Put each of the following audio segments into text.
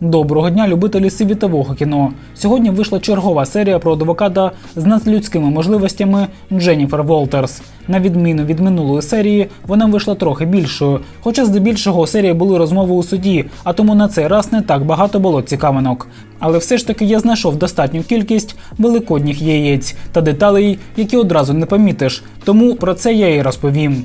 Доброго дня, любителі світового кіно. Сьогодні вийшла чергова серія про адвоката з надлюдськими можливостями Дженніфер Волтерс. На відміну від минулої серії, вона вийшла трохи більшою, хоча здебільшого у серії були розмови у суді, а тому на цей раз не так багато було цікавинок. Але все ж таки я знайшов достатню кількість великодніх яєць та деталей, які одразу не помітиш. Тому про це я і розповім.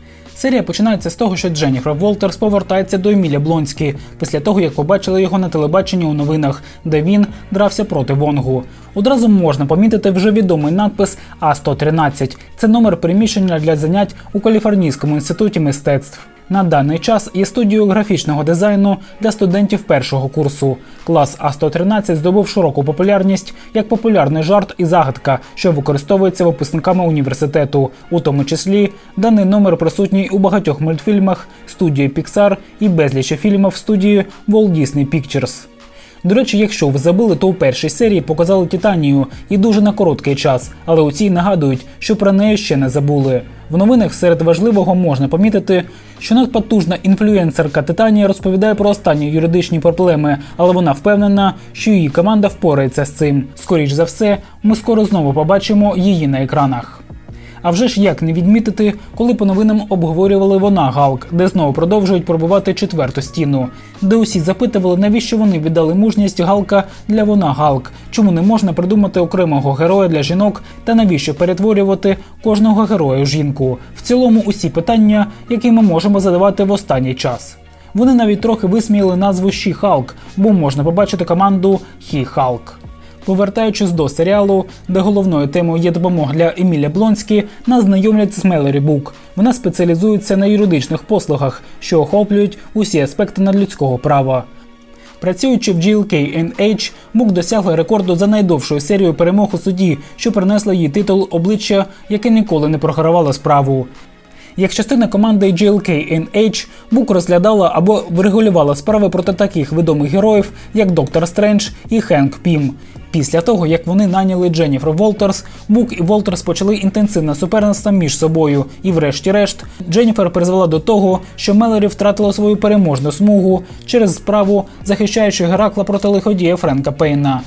Серія починається з того, що Дженніфер Волтерс повертається до Еміля Блонські після того, як побачили його на телебаченні у новинах, де він дрався проти Вонгу. Одразу можна помітити вже відомий надпис А113. Це номер приміщення для занять у Каліфорнійському інституті мистецтв. На даний час є студією графічного дизайну для студентів першого курсу. Клас А113 здобув широку популярність як популярний жарт і загадка, що використовується випускниками університету, у тому числі даний номер присутній у багатьох мультфільмах студії Pixar і безлічі фільмів студії Walt Disney Pictures. До речі, якщо ви забули, то у першій серії показали Титанію і дуже на короткий час, але у цій нагадують, що про неї ще не забули. В новинах серед важливого можна помітити, що надпотужна інфлюенсерка Титанія розповідає про останні юридичні проблеми, але вона впевнена, що її команда впорається з цим. Скоріш за все, ми скоро знову побачимо її на екранах. А вже ж як не відмітити, коли по новинам обговорювали вона Галк, де знову продовжують пробувати четверту стіну, де усі запитували, навіщо вони віддали мужність Галка для вона Галк, чому не можна придумати окремого героя для жінок та навіщо перетворювати кожного героя у жінку. В цілому усі питання, які ми можемо задавати в останній час. Вони навіть трохи висміяли назву She Hulk, бо можна побачити команду He Hulk. Повертаючись до серіалу, де головною темою є допомога для Еміля Блонські, нас знайомлять з Мелорі Бук. Вона спеціалізується на юридичних послугах, що охоплюють усі аспекти надлюдського права. Працюючи в GLK&H, Бук досягла рекорду за найдовшою серією перемог у суді, що принесла їй титул обличчя, яке ніколи не програвало справу. Як частина команди GLK&H, Бук розглядала або врегулювала справи проти таких відомих героїв, як Доктор Стрендж і Хенк Пім. Після того, як вони наняли Дженніфер Волтерс, Бук і Волтерс почали інтенсивне суперництво між собою, і, врешті-решт, Дженніфер призвела до того, що Мелорі втратила свою переможну смугу через справу, захищаючи Геракла проти лиходія Френка Пейна.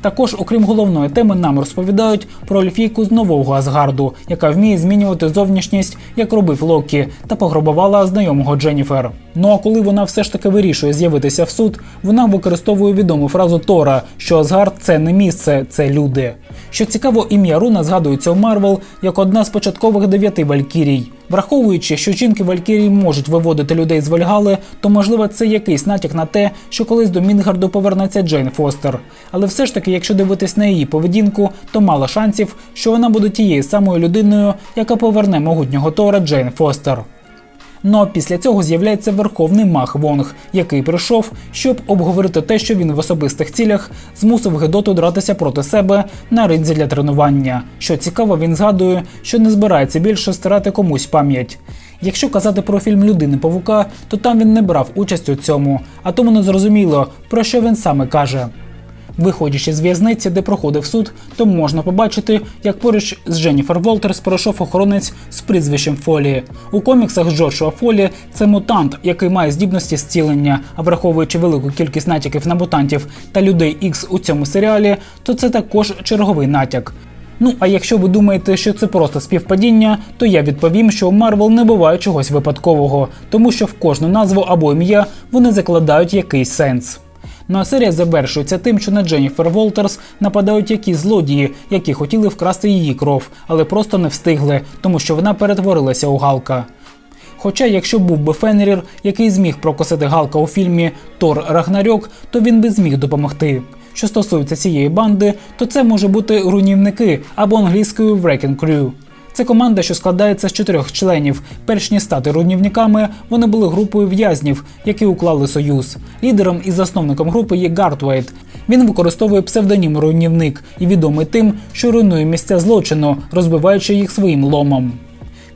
Також, окрім головної теми, нам розповідають про ельфійку з нового Асгарду, яка вміє змінювати зовнішність, як робив Локі, та пограбувала знайомого Дженніфер. Ну а коли вона все ж таки вирішує з'явитися в суд, вона використовує відому фразу Тора, що Асгард це не місце, це люди. Що цікаво, ім'я Руна згадується у Марвел як одна з початкових дев'яти валькірій. Враховуючи, що жінки Валькірії можуть виводити людей з Вальгали, то можливо це якийсь натяк на те, що колись до Мінгарду повернеться Джейн Фостер. Але все ж таки, якщо дивитись на її поведінку, то мало шансів, що вона буде тією самою людиною, яка поверне могутнього Тора Джейн Фостер. Ну а після цього з'являється верховний мах Вонг, який прийшов, щоб обговорити те, що він в особистих цілях змусив Гедоту дратися проти себе на ринзі для тренування. Що цікаво, він згадує, що не збирається більше стирати комусь пам'ять. Якщо казати про фільм Людини Павука, то там він не брав участь у цьому, а тому не зрозуміло, про що він саме каже. Виходячи з в'язниці, де проходив суд, то можна побачити, як поруч з Дженніфер Волтерс пройшов охоронець з прізвищем Фолі. У коміксах Джошуа Фолі це мутант, який має здібності зцілення. А враховуючи велику кількість натяків на мутантів та людей Ікс у цьому серіалі, то це також черговий натяк. Ну а якщо ви думаєте, що це просто співпадіння, то я відповім, що у Марвел не буває чогось випадкового, тому що в кожну назву або ім'я вони закладають якийсь сенс. Ну а серія завершується тим, що на Дженніфер Волтерс нападають якісь злодії, які хотіли вкрасти її кров, але просто не встигли, тому що вона перетворилася у Галка. Хоча, якщо був би Фенрір, який зміг прокосити Галка у фільмі Тор Рагнарьок, то він би зміг допомогти. Що стосується цієї банди, то це може бути руйнівники або англійською Wrecking Crew. Це команда, що складається з чотирьох членів. Перш ніж стати руйнівниками, вони були групою в'язнів, які уклали союз. Лідером і засновником групи є Гартвейт. Він використовує псевдонім руйнівник і відомий тим, що руйнує місця злочину, розбиваючи їх своїм ломом.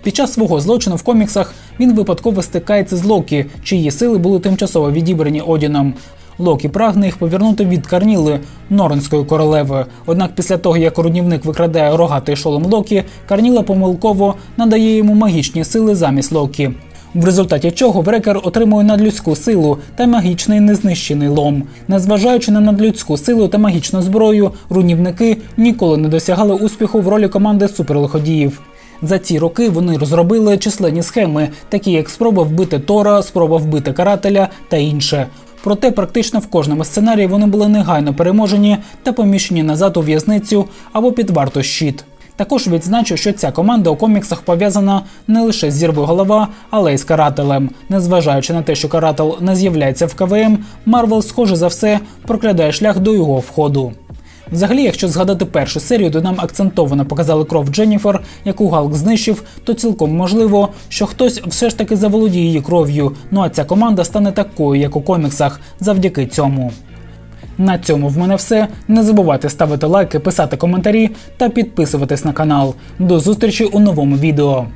Під час свого злочину в коміксах він випадково стикається з Локі, чиї сили були тимчасово відібрані Одіном. Локі прагне їх повернути від Карніли, Норнської королеви. Однак після того, як руйнівник викрадає рогатий шолом Локі, Карніла помилково надає йому магічні сили замість Локі. В результаті чого Врекер отримує надлюдську силу та магічний незнищений лом. Незважаючи на надлюдську силу та магічну зброю, руйнівники ніколи не досягали успіху в ролі команди суперлиходіїв. За ці роки вони розробили численні схеми, такі як спроба вбити Тора, спроба вбити карателя та інше. Проте практично в кожному сценарії вони були негайно переможені та поміщені назад у в'язницю або під варту щит. Також відзначу, що ця команда у коміксах пов'язана не лише з зірвою голова, але й з карателем. Незважаючи на те, що карател не з'являється в КВМ, Марвел, схоже за все, проклядає шлях до його входу. Взагалі, якщо згадати першу серію, де нам акцентовано показали кров Дженніфер, яку Галк знищив, то цілком можливо, що хтось все ж таки заволодіє її кров'ю. Ну а ця команда стане такою, як у коміксах, завдяки цьому. На цьому в мене все. Не забувайте ставити лайки, писати коментарі та підписуватись на канал. До зустрічі у новому відео.